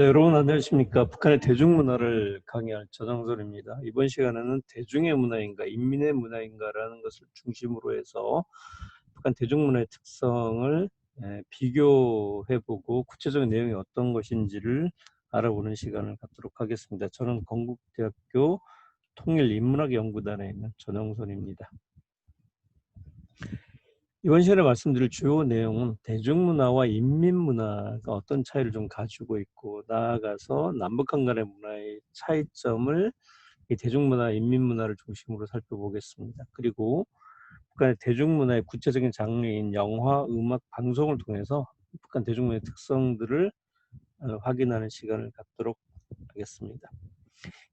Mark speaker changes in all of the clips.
Speaker 1: 네, 여러분 안녕하십니까. 북한의 대중문화를 강의할 전영솔입니다. 이번 시간에는 대중의 문화인가, 인민의 문화인가라는 것을 중심으로 해서 북한 대중문화의 특성을 예, 비교해보고 구체적인 내용이 어떤 것인지를 알아보는 시간을 갖도록 하겠습니다. 저는 건국대학교 통일인문학연구단에 있는 전영선입니다. 이번 시간에 말씀드릴 주요 내용은 대중문화와 인민문화가 어떤 차이를 좀 가지고 있고 나아가서 남북한 간의 문화의 차이점을 이 대중문화, 인민문화를 중심으로 살펴보겠습니다. 그리고 북한의 대중문화의 구체적인 장르인 영화, 음악, 방송을 통해서 북한 대중문화의 특성들을 어, 확인하는 시간을 갖도록 하겠습니다.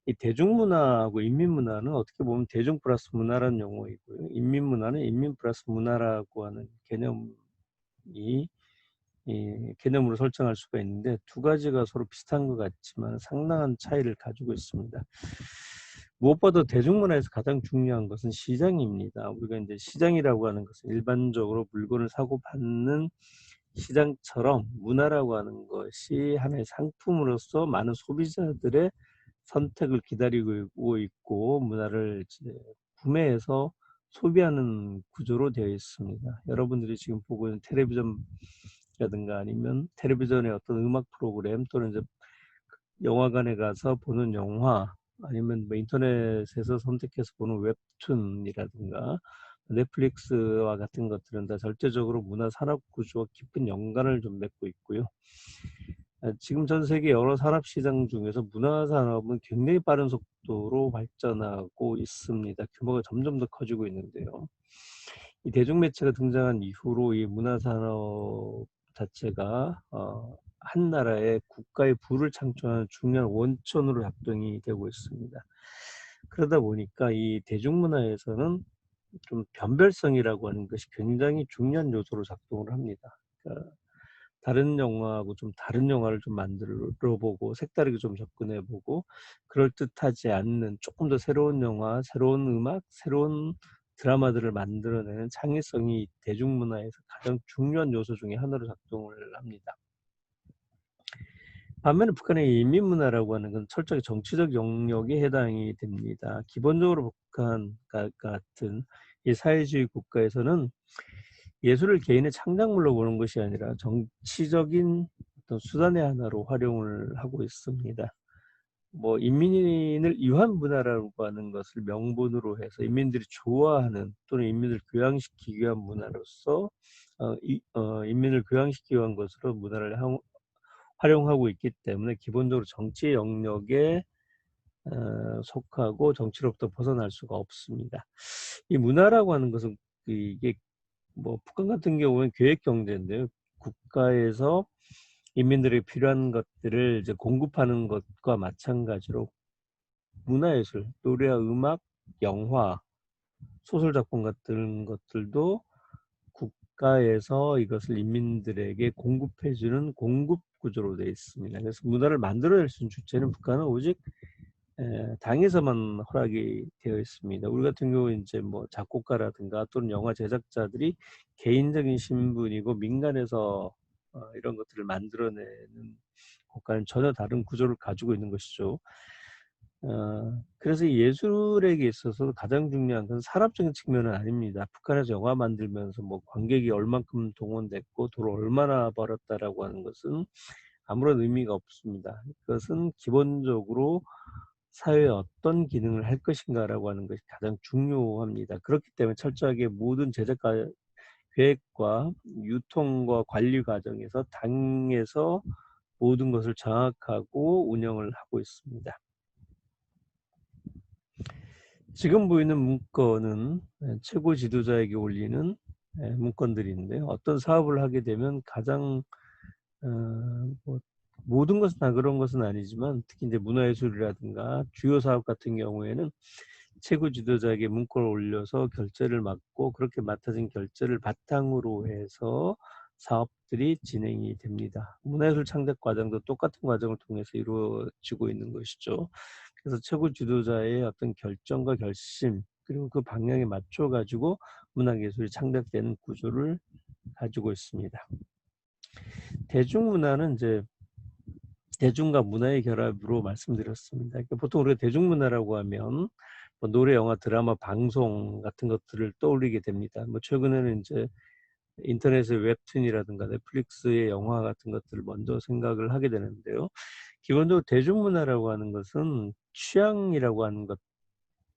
Speaker 1: 이 대중문화하고 인민문화는 어떻게 보면 대중 플러스 문화라는 용어이고요. 인민문화는 인민 플러스 문화라고 하는 개념이 이 개념으로 설정할 수가 있는데 두 가지가 서로 비슷한 것 같지만 상당한 차이를 가지고 있습니다. 무엇보다 대중문화에서 가장 중요한 것은 시장입니다. 우리가 이제 시장이라고 하는 것은 일반적으로 물건을 사고 받는 시장처럼 문화라고 하는 것이 하나의 상품으로서 많은 소비자들의 선택을 기다리고 있고 문화를 구매해서 소비하는 구조로 되어 있습니다. 여러분들이 지금 보고 있는 텔레비전이라든가 아니면 텔레비전의 어떤 음악 프로그램 또는 이제 영화관에 가서 보는 영화 아니면 뭐 인터넷에서 선택해서 보는 웹툰이라든가 넷플릭스와 같은 것들은 다 절대적으로 문화 산업 구조와 깊은 연관을 좀 맺고 있고요. 아, 지금 전 세계 여러 산업 시장 중에서 문화 산업은 굉장히 빠른 속도로 발전하고 있습니다. 규모가 점점 더 커지고 있는데요. 이 대중매체가 등장한 이후로 이 문화 산업 자체가 어, 한 나라의 국가의 부를 창출하는 중요한 원천으로 작동이 되고 있습니다. 그러다 보니까 이 대중문화에서는 좀 변별성이라고 하는 것이 굉장히 중요한 요소로 작동을 합니다. 그러니까 다른 영화하고 좀 다른 영화를 좀 만들어 보고 색다르게 좀 접근해 보고 그럴 듯하지 않는 조금 더 새로운 영화, 새로운 음악, 새로운 드라마들을 만들어내는 창의성이 대중문화에서 가장 중요한 요소 중에 하나로 작동을 합니다. 반면에 북한의 인민문화라고 하는 건 철저히 정치적 영역에 해당이 됩니다. 기본적으로 북한 같은 이 사회주의 국가에서는 예술을 개인의 창작물로 보는 것이 아니라 정치적인 어떤 수단의 하나로 활용을 하고 있습니다. 뭐 인민을 위한 문화라고 하는 것을 명분으로 해서 인민들이 좋아하는 또는 인민을 교양시키기 위한 문화로서 어, 이, 어, 인민을 교양시키기 위한 것으로 문화를 하, 활용하고 있기 때문에 기본적으로 정치 영역에 어, 속하고 정치로부터 벗어날 수가 없습니다. 이 문화라고 하는 것은 이게 뭐 북한 같은 경우는 계획 경제인데요. 국가에서 인민들이 필요한 것들을 이제 공급하는 것과 마찬가지로 문화예술, 노래와 음악, 영화, 소설 작품 같은 것들도 국가에서 이것을 인민들에게 공급해주는 공급 구조로 되어 있습니다. 그래서 문화를 만들어낼 수 있는 주체는 북한은 오직 당에서만 허락이 되어 있습니다. 우리 같은 경우 이제 뭐 작곡가라든가 또는 영화 제작자들이 개인적인 신분이고 민간에서 어, 이런 것들을 만들어내는 국가는 전혀 다른 구조를 가지고 있는 것이죠. 어, 그래서 예술에게 있어서 가장 중요한 건 산업적인 측면은 아닙니다. 북한에서 영화 만들면서 뭐 관객이 얼만큼 동원됐고 돈을 얼마나 벌었다라고 하는 것은 아무런 의미가 없습니다. 그것은 기본적으로 사회에 어떤 기능을 할 것인가라고 하는 것이 가장 중요합니다. 그렇기 때문에 철저하게 모든 제작과 계획과 유통과 관리 과정에서 당에서 모든 것을 장악하고 운영을 하고 있습니다. 지금 보이는 문건은 최고 지도자에게 올리는 문건들인데 어떤 사업을 하게 되면 가장 어, 뭐 모든 것은 다 그런 것은 아니지만 특히 이제 문화예술이라든가 주요 사업 같은 경우에는 최고 지도자에게 문건을 올려서 결제를 맡고 그렇게 맡아진 결제를 바탕으로 해서 사업들이 진행이 됩니다. 문화예술 창작 과정도 똑같은 과정을 통해서 이루어지고 있는 것이죠. 그래서 최고 지도자의 어떤 결정과 결심 그리고 그 방향에 맞춰 가지고 문화예술이 창작되는 구조를 가지고 있습니다. 대중문화는 이제 대중과 문화의 결합으로 말씀드렸습니다. 그러니까 보통 우리가 대중문화라고 하면 뭐 노래, 영화, 드라마, 방송 같은 것들을 떠올리게 됩니다. 뭐 최근에는 이제 인터넷의 웹툰이라든가 넷플릭스의 영화 같은 것들을 먼저 생각을 하게 되는데요. 기본적으로 대중문화라고 하는 것은 취향이라고 하는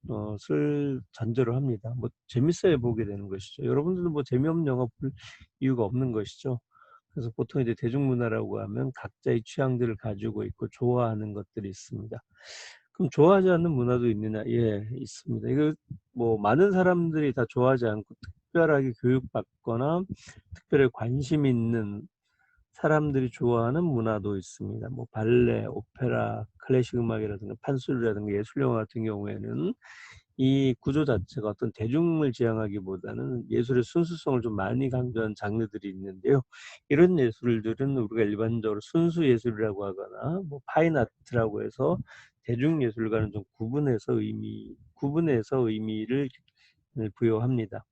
Speaker 1: 것을 전제로 합니다. 뭐 재밌어야 보게 되는 것이죠. 여러분들도 뭐 재미없는 영화 볼 이유가 없는 것이죠. 그래서 보통 이제 대중문화라고 하면 각자의 취향들을 가지고 있고 좋아하는 것들이 있습니다. 그럼 좋아하지 않는 문화도 있느냐? 예, 있습니다. 이거 뭐 많은 사람들이 다 좋아하지 않고 특별하게 교육받거나 특별히 관심 있는 사람들이 좋아하는 문화도 있습니다. 뭐 발레, 오페라, 클래식 음악이라든가 판소리라든가 예술 영화 같은 경우에는 이 구조 자체가 어떤 대중을 지향하기보다는 예술의 순수성을 좀 많이 강조한 장르들이 있는데요. 이런 예술들은 우리가 일반적으로 순수 예술이라고 하거나 뭐 파인 아트라고 해서 대중 예술과는 좀 구분해서 의미 구분해서 의미를 부여합니다.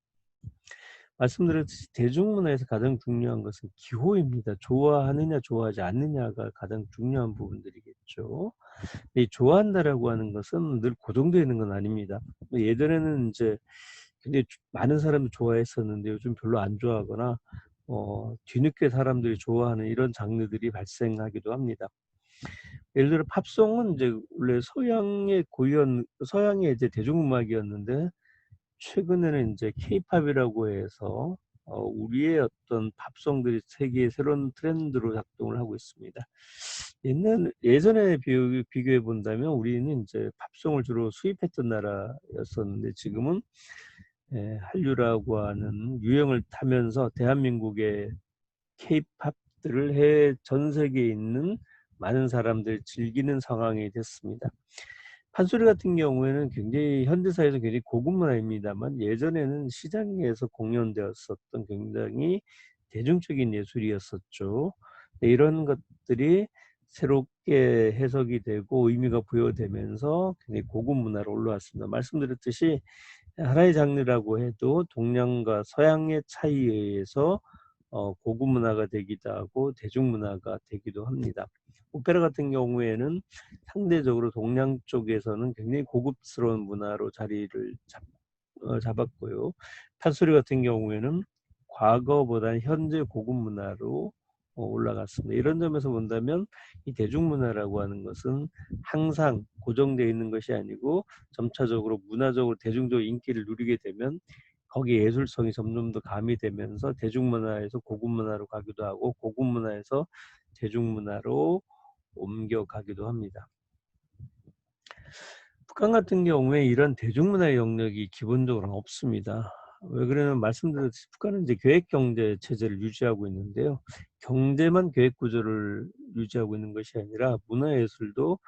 Speaker 1: 말씀드렸듯이 대중문화에서 가장 중요한 것은 기호입니다. 좋아하느냐 좋아하지 않느냐가 가장 중요한 부분들이겠죠. 이 좋아한다라고 하는 것은 늘 고정되어 있는 건 아닙니다. 뭐 예전에는 이제 굉장히 많은 사람이 좋아했었는데 요즘 별로 안 좋아하거나 어, 뒤늦게 사람들이 좋아하는 이런 장르들이 발생하기도 합니다. 예를 들어 팝송은 이제 원래 서양의 고유한 서양의 이제 대중음악이었는데 최근에는 이제 케이팝이라고 해서 어, 우리의 어떤 팝송들이 세계의 새로운 트렌드로 작동을 하고 있습니다. 옛날 예전에 비교, 비교해 본다면 우리는 이제 팝송을 주로 수입했던 나라였었는데 지금은 예, 한류라고 하는 유행을 타면서 대한민국의 케이팝들을 해전 세계에 있는 많은 사람들이 즐기는 상황이 됐습니다. 판소리 같은 경우에는 굉장히 현대사에서 굉장히 고급 문화입니다만 예전에는 시장에서 공연되었었던 굉장히 대중적인 예술이었었죠. 네, 이런 것들이 새롭게 해석이 되고 의미가 부여되면서 굉장히 고급 문화로 올라왔습니다. 말씀드렸듯이 하나의 장르라고 해도 동양과 서양의 차이에 의해서 어, 고급 문화가 되기도 하고 대중문화가 되기도 합니다. 오페라 같은 경우에는 상대적으로 동양 쪽에서는 굉장히 고급스러운 문화로 자리를 잡, 어, 잡았고요. 판소리 같은 경우에는 과거보다 현재 고급 문화로 어, 올라갔습니다. 이런 점에서 본다면 이 대중문화라고 하는 것은 항상 고정되어 있는 것이 아니고 점차적으로 문화적으로 대중적 인기를 누리게 되면 거기에 예술성이 점점 더 가미되면서 대중문화에서 고급문화로 가기도 하고 고급문화에서 대중문화로 옮겨가기도 합니다. 북한 같은 경우에 이런 대중문화의 영역이 기본적으로 없습니다. 왜 그러냐면 말씀드렸듯이 북한은 이제 계획 경제 체제를 유지하고 있는데요. 경제만 계획 구조를 유지하고 있는 것이 아니라 문화예술도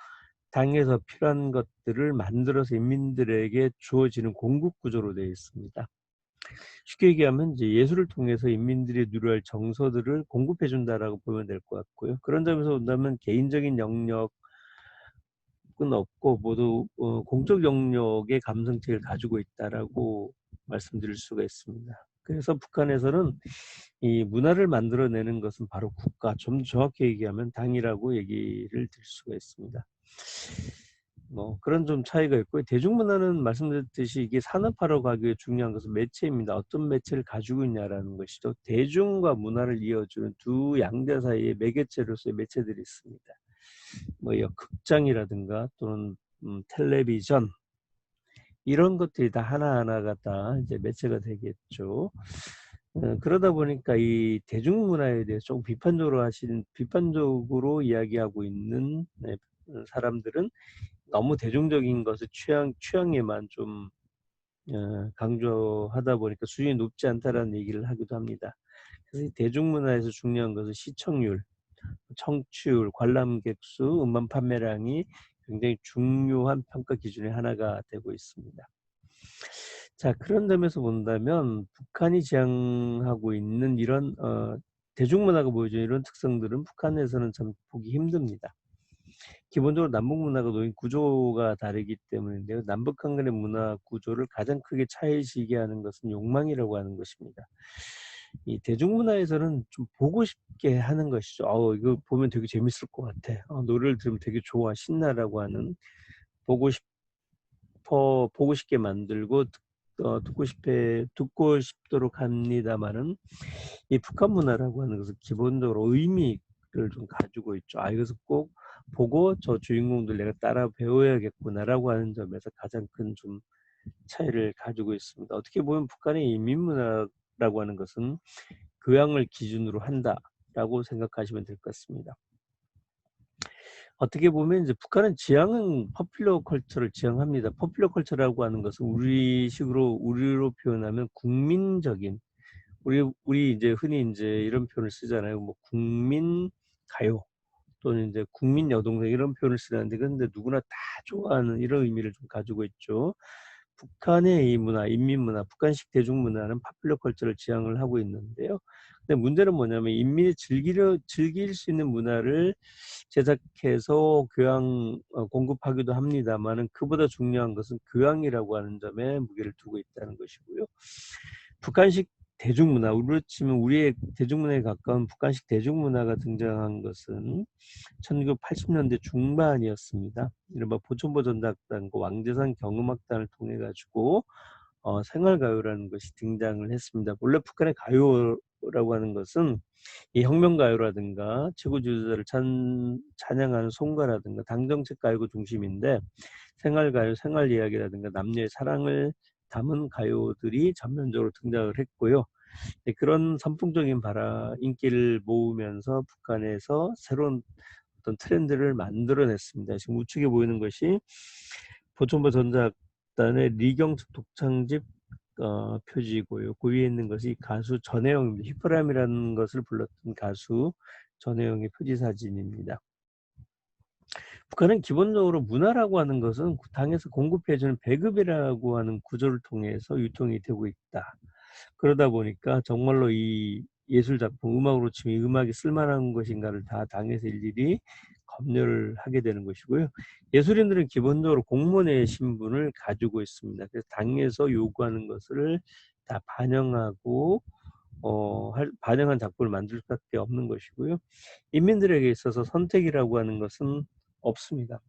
Speaker 1: 당에서 필요한 것들을 만들어서 인민들에게 주어지는 공급 구조로 되어 있습니다. 쉽게 얘기하면 이제 예술을 통해서 인민들이 누려야 할 정서들을 공급해 준다라고 보면 될 것 같고요. 그런 점에서 본다면 개인적인 영역 은 없고 모두 어, 공적 영역의 감성체를 가지고 있다라고 말씀드릴 수가 있습니다. 그래서 북한에서는 이 문화를 만들어내는 것은 바로 국가, 좀 정확히 얘기하면 당이라고 얘기를 드릴 수가 있습니다. 뭐 그런 좀 차이가 있고 대중문화는 말씀드렸듯이 이게 산업화로 가기 위해 중요한 것은 매체입니다. 어떤 매체를 가지고 있냐라는 것이죠. 대중과 문화를 이어주는 두 양대 사이에 매개체로서의 매체들이 있습니다. 뭐 극장이라든가 또는 음, 텔레비전 이런 것들이 다 하나하나가 다 이제 매체가 되겠죠. 어, 그러다 보니까 이 대중문화에 대해서 조금 비판적으로 하시는 비판적으로 이야기하고 있는 네, 사람들은 너무 대중적인 것을 취향 취향에만 좀 어, 강조하다 보니까 수준이 높지 않다라는 얘기를 하기도 합니다. 그래서 대중문화에서 중요한 것은 시청률, 청취율, 관람객 수, 음반 판매량이 굉장히 중요한 평가 기준의 하나가 되고 있습니다. 자 그런 점에서 본다면 북한이 지향하고 있는 이런 어, 대중문화가 보여주는 이런 특성들은 북한에서는 참 보기 힘듭니다. 기본적으로 남북 문화가 노인 구조가 다르기 때문인데요. 남북 한 간의 문화 구조를 가장 크게 차이시게 하는 것은 욕망이라고 하는 것입니다. 이 대중문화에서는 좀 보고 싶게 하는 것이죠. "어 이거 보면 되게 재밌을 것 같아. 어 노래를 들으면 되게 좋아. 신나."라고 하는 보고 싶어 보고 싶게 만들고 듣어 듣고 싶해 듣고 싶도록 합니다마는 이 북한 문화라고 하는 것은 기본적으로 의미를 좀 가지고 있죠. '아 이것을 꼭 보고 저 주인공들 내가 따라 배워야겠구나.'라고 하는 점에서 가장 큰 좀 차이를 가지고 있습니다. 어떻게 보면 북한의 인민문화라고 하는 것은 '교양을 기준으로 한다.'라고 생각하시면 될 것 같습니다. 어떻게 보면 이제 북한은 지향은 popular culture를 지향합니다. popular culture라고 하는 것은 우리식으로 우리로 표현하면 국민적인 우리 우리 이제 흔히 인제 이런 표현을 쓰잖아요. 뭐 국민 가요 또는 인제 국민 여동생 이런 표현을 쓰는데 근데 누구나 다 좋아하는 이런 의미를 좀 가지고 있죠. 북한의 이 문화, 인민문화, 북한식 대중문화는 popular culture를 지향을 하고 있는데요. 근데 문제는 뭐냐면 인민이 즐기려 즐길 수 있는 문화를 제작해서 교양 어 공급하기도 합니다마는 그보다 중요한 것은 교양이라고 하는 점에 무게를 두고 있다는 것이고요. 북한식 대중문화, 우리로 치면 우리의 대중문화에 가까운 북한식 대중문화가 등장한 것은 1980 년대 중반이었습니다. 이른바 보천보 전작단과 왕재산 경음악단을 통해 가지고 어 생활가요라는 것이 등장을 했습니다. 원래 북한의 가요라고 하는 것은 이 혁명가요라든가 최고 지도자를 찬 찬양하는 송가라든가 당정책 가요가 중심인데 생활가요, 생활 이야기라든가 남녀의 사랑을 담은 가요들이 전면적으로 등장을 했고요. 네 그런 선풍적인 바라 인기를 모으면서 북한에서 새로운 어떤 트렌드를 만들어 냈습니다. 지금 우측에 보이는 것이 보천보 전작단의 리경석 독창집 어 표지이고요. 그 위에 있는 것이 가수 전혜영입니다. 휘파람이라는 것을 불렀던 가수 전혜영의 표지 사진입니다. 북한은 기본적으로 문화라고 하는 것은 그 당에서 공급해 주는 배급이라고 하는 구조를 통해서 유통이 되고 있다. 그러다 보니까 정말로 이 예술 작품, 음악으로 치면 이 음악이 쓸만한 것인가를 다 당에서 일일이 검열을 하게 되는 것이고요. 예술인들은 기본적으로 공무원의 신분을 가지고 있습니다. 그래서 당에서 요구하는 것을 다 반영하고 어할 반영한 작품을 만들 수밖에 없는 것이고요. 인민들에게 있어서 선택이라고 하는 것은 없습니다.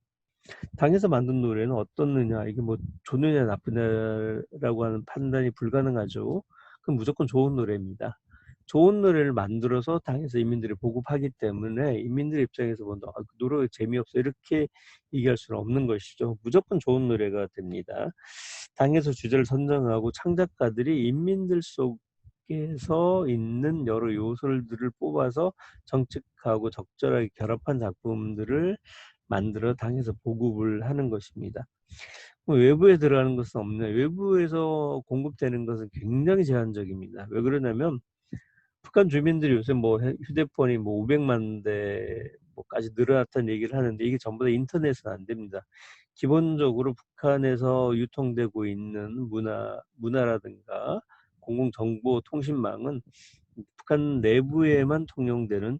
Speaker 1: 당에서 만든 노래는 어떻느냐 이게 뭐 좋느냐 나쁘냐라고 하는 판단이 불가능하죠. 그럼 무조건 좋은 노래입니다. 좋은 노래를 만들어서 당에서 인민들이 보급하기 때문에 인민들 입장에서 본다 '아 그 노래가 재미없어.' 이렇게 얘기할 수는 없는 것이죠. 무조건 좋은 노래가 됩니다. 당에서 주제를 선정하고 창작가들이 인민들 속에서 있는 여러 요소들을 뽑아서 정직하고 적절하게 결합한 작품들을 만들어 당에서 보급을 하는 것입니다. 뭐 외부에 들어가는 것은 없네. 외부에서 공급되는 것은 굉장히 제한적입니다. 왜 그러냐면 북한 주민들이 요새 뭐 휴대폰이 뭐 500만 대 뭐까지 늘어났다는 얘기를 하는데 이게 전부 다 인터넷은 안 됩니다. 기본적으로 북한에서 유통되고 있는 문화 문화라든가 공공정보통신망은 북한 내부에만 통용되는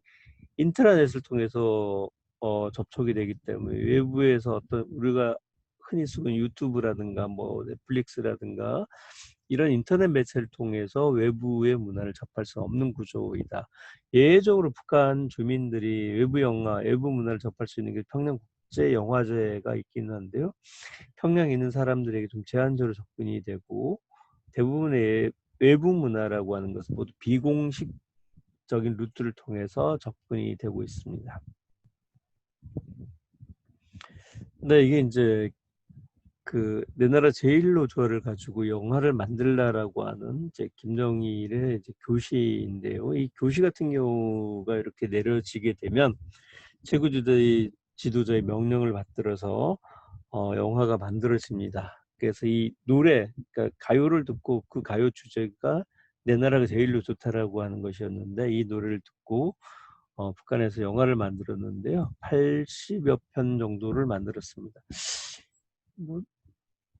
Speaker 1: 인트라넷을 통해서 어 접촉이 되기 때문에 외부에서 어떤 우리가 흔히 쓰는 유튜브라든가 뭐 넷플릭스라든가 이런 인터넷 매체를 통해서 외부의 문화를 접할 수 없는 구조이다. 예외적으로 북한 주민들이 외부 영화, 외부 문화를 접할 수 있는 게 평양 국제 영화제가 있기는 한데요. 평양에 있는 사람들에게 좀 제한적으로 접근이 되고 대부분의 외부 문화라고 하는 것은 모두 비공식적인 루트를 통해서 접근이 되고 있습니다. 네 이게 인제 그 "내 나라 제일로 조화를 가지고 영화를 만들라."라고 하는 이제 김정일의 이제 교시인데요. 이 교시 같은 경우가 이렇게 내려지게 되면 최고 지도의 지도자의 명령을 받들어서 어 영화가 만들어집니다. 그래서 이 노래 그러니까 가요를 듣고 그 가요 주제가 "내 나라가 제일로 좋다."라고 하는 것이었는데 이 노래를 듣고 어 북한에서 영화를 만들었는데요. 80여 편 정도를 만들었습니다. 뭐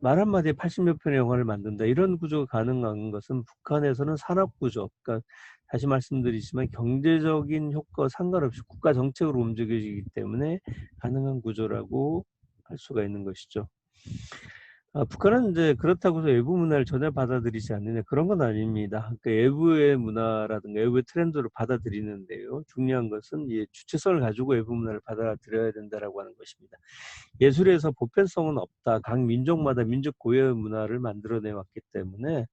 Speaker 1: 말 한마디에 80몇 편의 영화를 만든다 이런 구조가 가능한 것은 북한에서는 산업 구조 그러니까 다시 말씀드리지만 경제적인 효과와 상관없이 국가 정책으로 움직여지기 때문에 가능한 구조라고 할 수가 있는 것이죠. 아 북한은 인제 그렇다고 해서 외부 문화를 전혀 받아들이지 않느냐 그런 건 아닙니다. 그 외부의 문화라든가 외부의 트렌드를 받아들이는데요. 중요한 것은 이 주체성을 가지고 외부 문화를 받아들여야 된다라고 하는 것입니다. 예술에서 보편성은 없다. 각 민족마다 민족 고유의 문화를 만들어내 왔기 때문에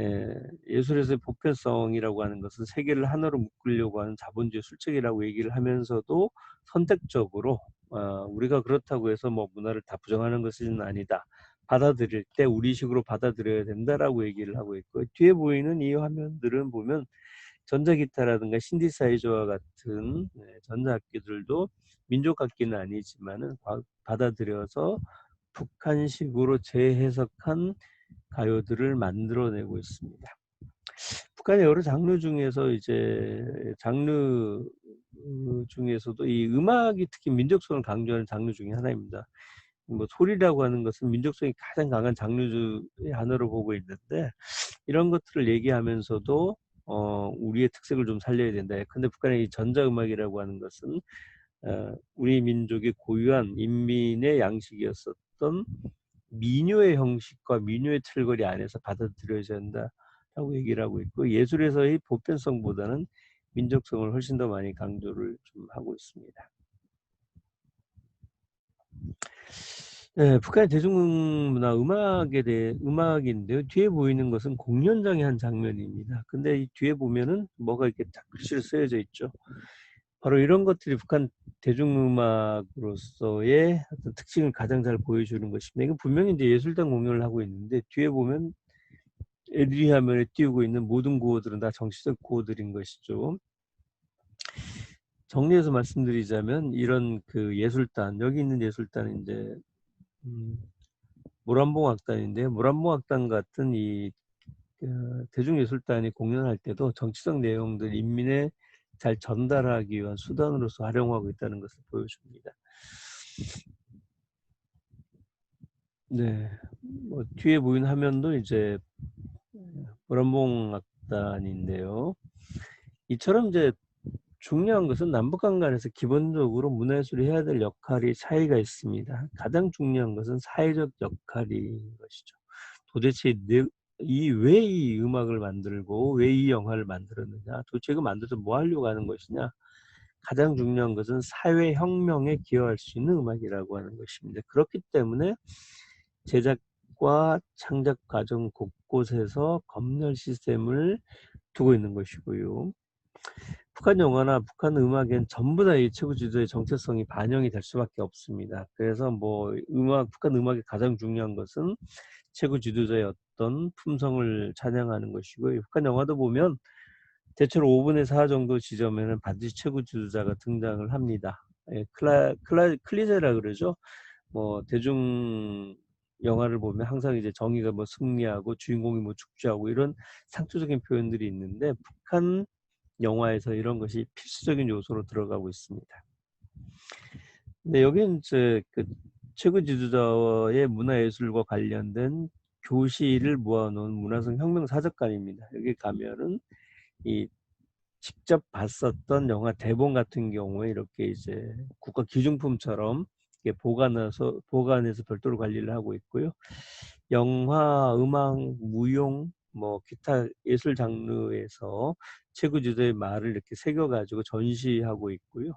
Speaker 1: 예 예술에서의 보편성이라고 하는 것은 세계를 하나로 묶으려고 하는 자본주의 술책이라고 얘기를 하면서도 선택적으로 어 우리가 그렇다고 해서 뭐 문화를 다 부정하는 것은 아니다. 받아들일 때 우리식으로 받아들여야 된다라고 얘기를 하고 있고 뒤에 보이는 이 화면들은 보면 전자기타라든가 신디사이저와 같은 네 전자악기들도 민족 악기는 아니지만은 바 받아들여서 북한식으로 재해석한 가요들을 만들어내고 있습니다. 북한의 여러 장르 중에서 이제 장르 중에서도 이 음악이 특히 민족성을 강조하는 장르 중에 하나입니다. 뭐 소리라고 하는 것은 민족성이 가장 강한 장르 중의 하나로 보고 있는데 이런 것들을 얘기하면서도 어 우리의 특색을 좀 살려야 된다. 근데 북한의 이 전자음악이라고 하는 것은 어 우리 민족의 고유한 인민의 양식이었었던 민요의 형식과 민요의 틀거리 안에서 받아들여져야 한다라고 얘기를 하고 있고 예술에서의 보편성보다는 민족성을 훨씬 더 많이 강조를 좀 하고 있습니다. 네, 북한의 대중문화 음악에 대해 음악인데요. 뒤에 보이는 것은 공연장의 한 장면입니다. 근데 이 뒤에 보면은 뭐가 이렇게 딱 글씨로 쓰여져 있죠. 바로 이런 것들이 북한 대중음악으로서의 어떤 특징을 가장 잘 보여주는 것입니다. 이건 분명히 이제 예술단 공연을 하고 있는데 뒤에 보면 LED 화면에 띄우고 있는 모든 구호들은 다 정치적 구호들인 것이죠. 정리해서 말씀드리자면 이런 그 예술단 여기 있는 예술단은 이제 음 모란봉 악단인데 모란봉 악단 같은 이그 대중예술단이 공연할 때도 정치적 내용들 인민에 잘 전달하기 위한 수단으로서 활용하고 있다는 것을 보여줍니다. 네. 뭐 뒤에 보이는 화면도 이제 모란봉 악단인데요. 이처럼 이제 중요한 것은 남북한 간에서 기본적으로 문화예술이 해야 될 역할이 차이가 있습니다. 가장 중요한 것은 사회적 역할인 것이죠. 도대체 이왜이 음악을 만들고 왜 이 영화를 만들었느냐 도대체 이거 만들어서 뭐 하려고 하는 것이냐 가장 중요한 것은 사회혁명에 기여할 수 있는 음악이라고 하는 것입니다. 그렇기 때문에 제작과 창작 과정 곳곳에서 검열 시스템을 두고 있는 것이고요. 북한 영화나 북한 음악엔 전부 다 이 최고 지도의 정체성이 반영이 될 수밖에 없습니다. 그래서 뭐 음악 북한 음악의 가장 중요한 것은 최고 지도자의 어떤 품성을 찬양하는 것이고요. 북한 영화도 보면 대체로 5분의 4 정도 지점에는 반드시 최고 지도자가 등장을 합니다. 예, 클라, 클라, 클리제라 그러죠. 뭐 대중 영화를 보면 항상 이제 정의가 뭐 승리하고 주인공이 뭐 축제하고 이런 상투적인 표현들이 있는데 북한 영화에서 이런 것이 필수적인 요소로 들어가고 있습니다. 근데 여기는 이제 그 최고 지도자의 문화예술과 관련된 교실을 모아놓은 문화성 혁명 사적관입니다. 여기 가면은 이 직접 봤었던 영화 대본 같은 경우에 이렇게 이제 국가 기준품처럼 보관해서 보관해서 별도로 관리를 하고 있고요. 영화, 음악, 무용, 뭐 기타 예술 장르에서 최고 지도의 말을 이렇게 새겨 가지고 전시하고 있고요.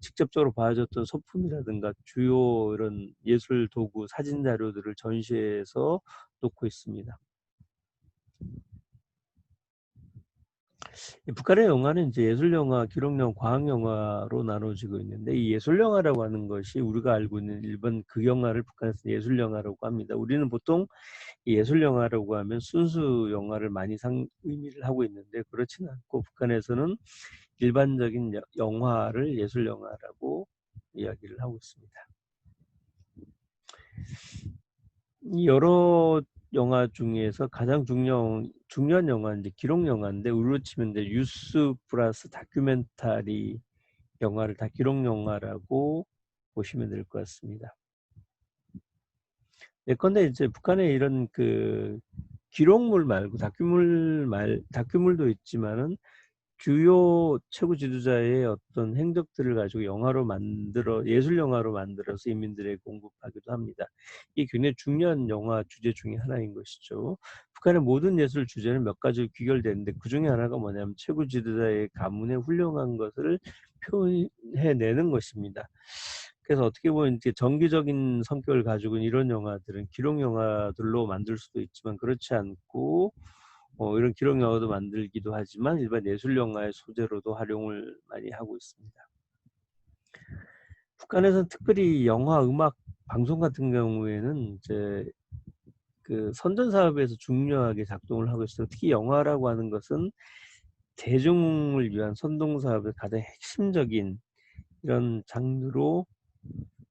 Speaker 1: 직접적으로 봐줬던 소품이라든가 주요 이런 예술 도구, 사진 자료들을 전시해서 놓고 있습니다. 북한의 영화는 이제 예술 영화, 기록 영화, 과학 영화로 나눠지고 있는데 이 예술 영화라고 하는 것이 우리가 알고 있는 일본 극영화를 북한에서 예술 영화라고 합니다. 우리는 보통 예술 영화라고 하면 순수 영화를 많이 상 의미를 하고 있는데 그렇지는 않고 북한에서는 일반적인 영화를 예술 영화라고 이야기를 하고 있습니다. 여러 영화 중에서 가장 중요한 중요한 영화는 이제 기록 영화인데 우리로 치면 이제 뉴스 플러스 다큐멘터리 영화를 다 기록 영화라고 보시면 될 것 같습니다. 예컨대 이제 북한의 이런 그 기록물 말고 다큐물 말 다큐물도 있지만은 주요 최고 지도자의 어떤 행적들을 가지고 영화로 만들어 예술 영화로 만들어서 인민들에게 공급하기도 합니다. 이게 굉장히 중요한 영화 주제 중에 하나인 것이죠. 북한의 모든 예술 주제는 몇 가지로 귀결되는데 그 중에 하나가 뭐냐면 최고 지도자의 가문의 훌륭한 것을 표현해내는 것입니다. 그래서 어떻게 보면 이제 정기적인 성격을 가지고 이런 영화들은 기록 영화들로 만들 수도 있지만 그렇지 않고 어, 이런 기록 영화도 만들기도 하지만 일반 예술 영화의 소재로도 활용을 많이 하고 있습니다. 북한에서는 특별히 영화, 음악, 방송 같은 경우에는 이제 그 선전 사업에서 중요하게 작동을 하고 있어요. 특히 영화라고 하는 것은 대중을 위한 선동 사업의 가장 핵심적인 이런 장르로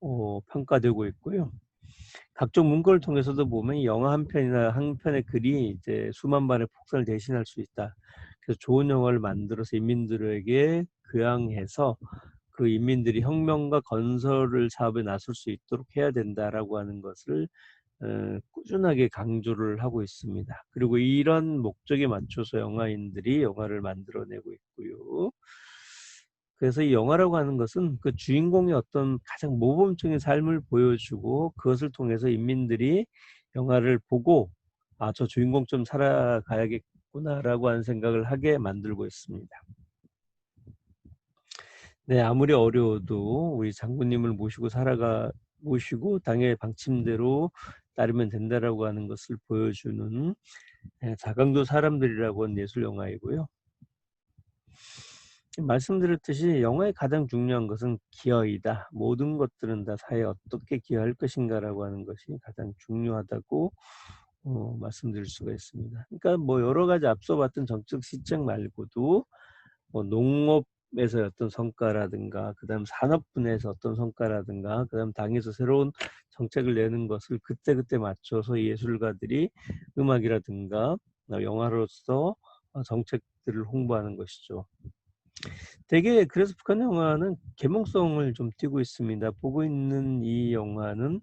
Speaker 1: 어, 평가되고 있고요. 각종 문구를 통해서도 보면 영화 한 편이나 한 편의 글이 이제 수만 발의 폭설을 대신할 수 있다. 그래서 좋은 영화를 만들어서 인민들에게 교양해서 그 인민들이 혁명과 건설을 사업에 나설 수 있도록 해야 된다라고 하는 것을 어, 꾸준하게 강조를 하고 있습니다. 그리고 이런 목적에 맞춰서 영화인들이 영화를 만들어내고 있고요. 그래서 이 영화라고 하는 것은 그 주인공의 어떤 가장 모범적인 삶을 보여주고 그것을 통해서 인민들이 영화를 보고 아, 저 주인공 좀 살아가야겠구나라고 하는 생각을 하게 만들고 있습니다. 네, 아무리 어려워도 우리 장군님을 모시고 살아가 모시고 당의 방침대로 따르면 된다라고 하는 것을 보여주는 네, 자강도 사람들이라고 하는 예술 영화이고요. 말씀드렸듯이 영화의 가장 중요한 것은 기여이다. 모든 것들은 다 사회에 어떻게 기여할 것인가라고 하는 것이 가장 중요하다고 어, 말씀드릴 수가 있습니다. 그러니까 뭐 여러 가지 앞서 봤던 정책 시책 말고도 뭐 농업에서 어떤 성과라든가 그다음 산업 분야에서 어떤 성과라든가 그다음 당에서 새로운 정책을 내는 것을 그때그때 맞춰서 예술가들이 음악이라든가 영화로서 정책들을 홍보하는 것이죠. 되게 그래서 북한 영화는 계몽성을 좀 띠고 있습니다. 보고 있는 이 영화는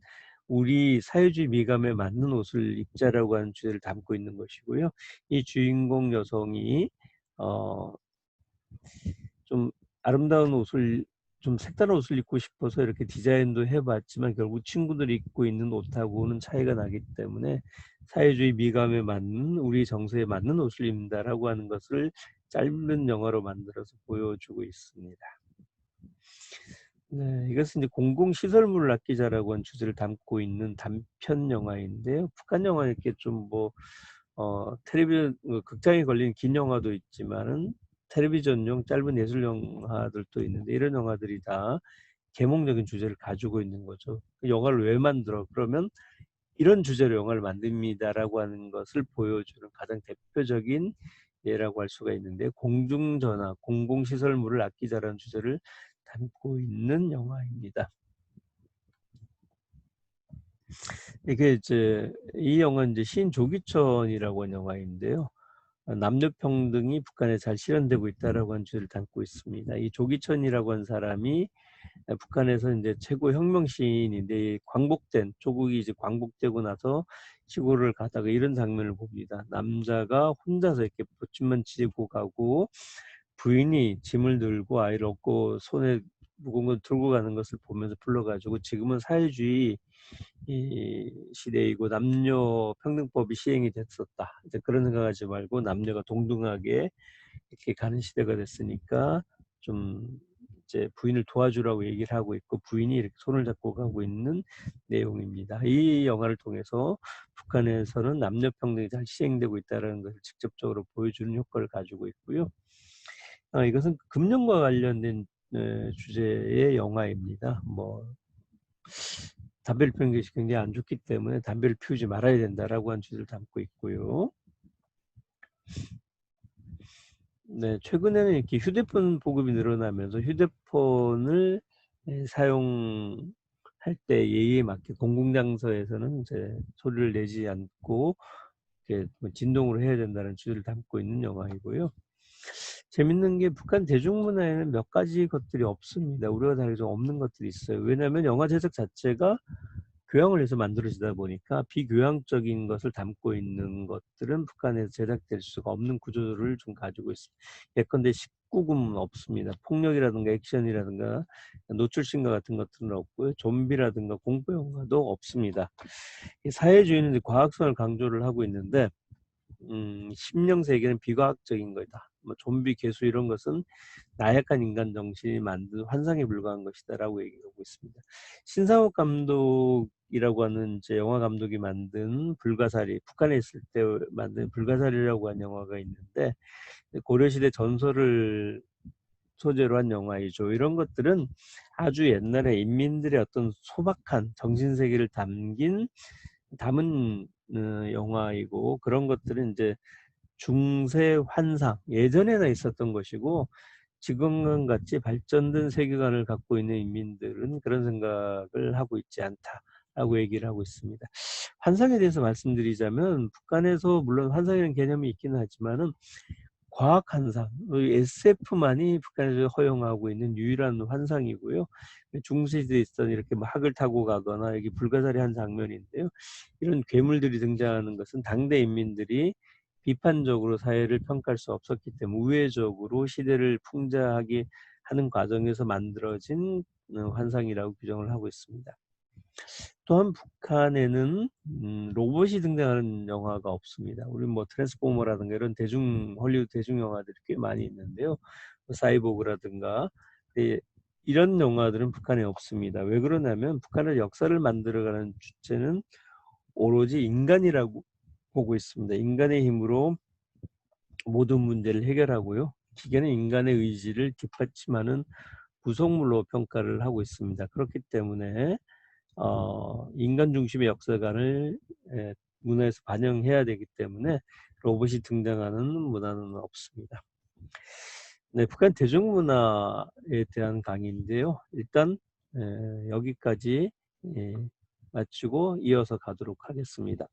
Speaker 1: 우리 사회주의 미감에 맞는 옷을 입자라고 하는 주제를 담고 있는 것이고요. 이 주인공 여성이 어, 좀 아름다운 옷을 좀 색다른 옷을 입고 싶어서 이렇게 디자인도 해봤지만 결국 친구들이 입고 있는 옷하고는 차이가 나기 때문에 사회주의 미감에 맞는 우리 정서에 맞는 옷을 입는다라고 하는 것을 짧은 영화로 만들어서 보여주고 있습니다. 네, 이것은 이제 공공시설물을 아끼자라고 하는 주제를 담고 있는 단편 영화인데요. 북한 영화 이렇게 좀뭐 어, 텔레비전 어, 극장에 걸린 긴 영화도 있지만은 텔레비전용 짧은 예술 영화들도 있는데 이런 영화들이 다 계몽적인 주제를 가지고 있는 거죠. 그 영화를 왜 만들어? 그러면 이런 주제로 영화를 만듭니다라고 하는 것을 보여주는 가장 대표적인 예라고 할 수가 있는데 공중전화, 공공시설물을 아끼자라는 주제를 담고 있는 영화입니다. 이게 이제 이 영화는 이제 신 조기천이라고 하는 영화인데요. 남녀 평등이 북한에 잘 실현되고 있다라고 하는 주제를 담고 있습니다. 이 조기천이라고 하는 사람이 북한에서 이제 최고 혁명 시인인데 광복된 조국이 이제 광복되고 나서 시골을 가다가 이런 장면을 봅니다. 남자가 혼자서 이렇게 보침만 지고 가고 부인이 짐을 들고 아이를 업고 손에 무거운 걸 들고 가는 것을 보면서 불러가지고 지금은 사회주의 시대이고 남녀 평등법이 시행이 됐었다. 이제 그런 생각하지 말고 남녀가 동등하게 이렇게 가는 시대가 됐으니까 좀 이제 부인을 도와주라고 얘기를 하고 있고 부인이 이렇게 손을 잡고 가고 있는 내용입니다. 이 영화를 통해서 북한에서는 남녀 평등이 잘 시행되고 있다는 것을 직접적으로 보여주는 효과를 가지고 있고요. 아, 이것은 금연과 관련된 에, 주제의 영화입니다. 뭐 담배를 피우는 것이 굉장히 안 좋기 때문에 담배를 피우지 말아야 된다라고 하는 주제를 담고 있고요. 네, 최근에는 이렇게 휴대폰 보급이 늘어나면서 휴대폰을 예, 사용할 때 예의에 맞게 공공장소에서는 이제 소리를 내지 않고 이렇게 뭐 진동으로 해야 된다는 주제를 담고 있는 영화이고요. 재밌는 게 북한 대중문화에는 몇 가지 것들이 없습니다. 우리가 다르게 좀 없는 것들이 있어요. 왜냐하면 영화 제작 자체가 교양을 해서 만들어지다 보니까 비교양적인 것을 담고 있는 것들은 북한에서 제작될 수가 없는 구조를 좀 가지고 있습니다. 예컨대 19금은 없습니다. 폭력이라든가 액션이라든가 노출신과 같은 것들은 없고요. 좀비라든가 공포 영화도 없습니다. 사회주의는 과학성을 강조를 하고 있는데 음, 심령 세계는 비과학적인 거다. 뭐 좀비 개수 이런 것은 나약한 인간 정신이 만든 환상에 불과한 것이다라고 얘기하고 있습니다. 신상욱 감독 이라고 하는 이제 영화 감독이 만든 불가사리 북한에 있을 때 만든 불가사리라고 하는 영화가 있는데 고려시대 전설을 소재로 한 영화이죠. 이런 것들은 아주 옛날에 인민들의 어떤 소박한 정신 세계를 담긴 담은 어, 영화이고 그런 것들은 이제 중세 환상 예전에나 있었던 것이고 지금은 같이 발전된 세계관을 갖고 있는 인민들은 그런 생각을 하고 있지 않다 라고 얘기를 하고 있습니다. 환상에 대해서 말씀드리자면 북한에서 물론 환상이라는 개념이 있기는 하지만은 과학 환상, SF만이 북한에서 허용하고 있는 유일한 환상이고요. 중세시대에 있던 이렇게 뭐 학을 타고 가거나 여기 불가사리 한 장면인데요. 이런 괴물들이 등장하는 것은 당대 인민들이 비판적으로 사회를 평가할 수 없었기 때문에 우회적으로 시대를 풍자하게 하는 과정에서 만들어진 어, 환상이라고 규정을 하고 있습니다. 또한 북한에는 음, 로봇이 등장하는 영화가 없습니다. 우리 뭐 트랜스포머라든가 이런 대중 헐리우드 대중 영화들이 꽤 많이 있는데요. 뭐 사이보그라든가 네, 이런 영화들은 북한에 없습니다. 왜 그러냐면 북한의 역사를 만들어가는 주체는 오로지 인간이라고 보고 있습니다. 인간의 힘으로 모든 문제를 해결하고요. 기계는 인간의 의지를 뒷받침하는 구성물로 평가를 하고 있습니다. 그렇기 때문에 어, 인간 중심의 역사관을 에, 문화에서 반영해야 되기 때문에 로봇이 등장하는 문화는 없습니다. 네, 북한 대중문화에 대한 강의인데요. 일단 에, 여기까지 에, 마치고 이어서 가도록 하겠습니다.